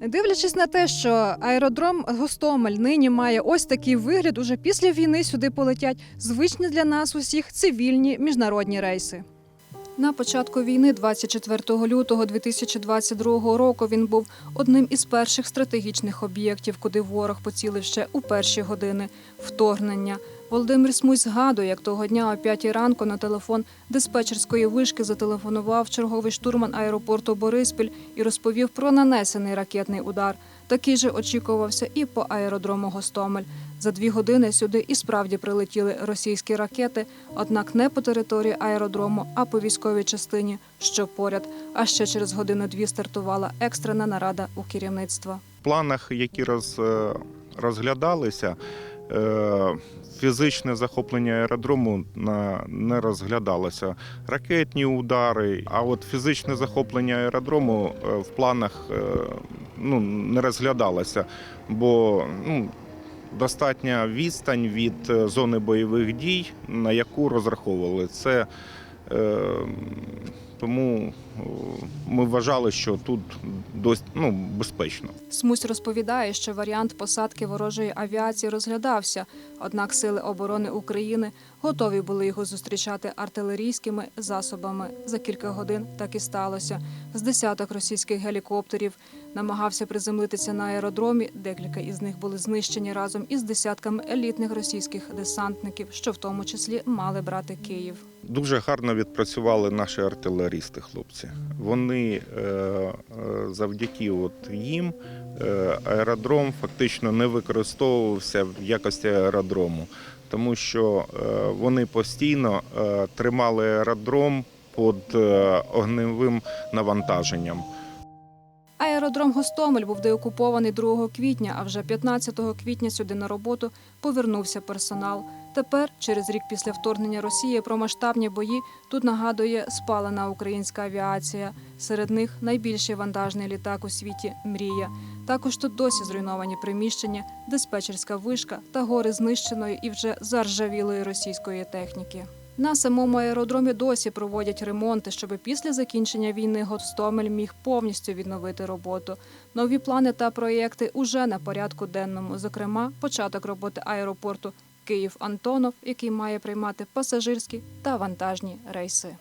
Дивлячись на те, що аеродром Гостомель нині має ось такий вигляд, уже після війни сюди полетять звичні для нас усіх цивільні міжнародні рейси. На початку війни, 24 лютого 2022 року, він був одним із перших стратегічних об'єктів, куди ворог поцілив ще у перші години вторгнення. Володимир Смуй згадує, як того дня о 5 ранку на телефон диспетчерської вишки зателефонував черговий штурман аеропорту Бориспіль і розповів про нанесений ракетний удар. Такий же очікувався і по аеродрому Гостомель. За дві години сюди і справді прилетіли російські ракети, однак не по території аеродрому, а по військовій частині, що поряд. А ще через годину-дві стартувала екстрена нарада у керівництва. В планах, які роз, е, розглядалися, е, фізичне захоплення аеродрому не розглядалося. Ракетні удари, а от фізичне захоплення аеродрому е, в планах ну, не розглядалася, бо ну, достатня відстань від е, зони бойових дій, на яку розраховували. Це е, тому е, ми вважали, що тут досить ну, безпечно. Смусь розповідає, що варіант посадки ворожої авіації розглядався, однак сили оборони України готові були його зустрічати артилерійськими засобами. За кілька годин так і сталося. З десяток російських гелікоптерів намагався приземлитися на аеродромі. Декілька із них були знищені разом із десятками елітних російських десантників, що в тому числі мали брати Київ. Дуже гарно відпрацювали наші артилерісти, хлопці. Вони е, е, завдяки от їм е, аеродром фактично не використовувався в якості аеродрому, тому що вони постійно тримали аеродром під огневим навантаженням. Аеродром Гостомель був деокупований 2 квітня, а вже 15 квітня сюди на роботу повернувся персонал. Тепер, через рік після вторгнення Росії, про масштабні бої тут нагадує спалена українська авіація. Серед них найбільший вантажний літак у світі Мрія. Також тут досі зруйновані приміщення, диспетчерська вишка та гори знищеної і вже заржавілої російської техніки. На самому аеродромі досі проводять ремонти, щоб після закінчення війни Гостомель міг повністю відновити роботу. Нові плани та проєкти уже на порядку денному. Зокрема, початок роботи аеропорту Київ Антонов, який має приймати пасажирські та вантажні рейси.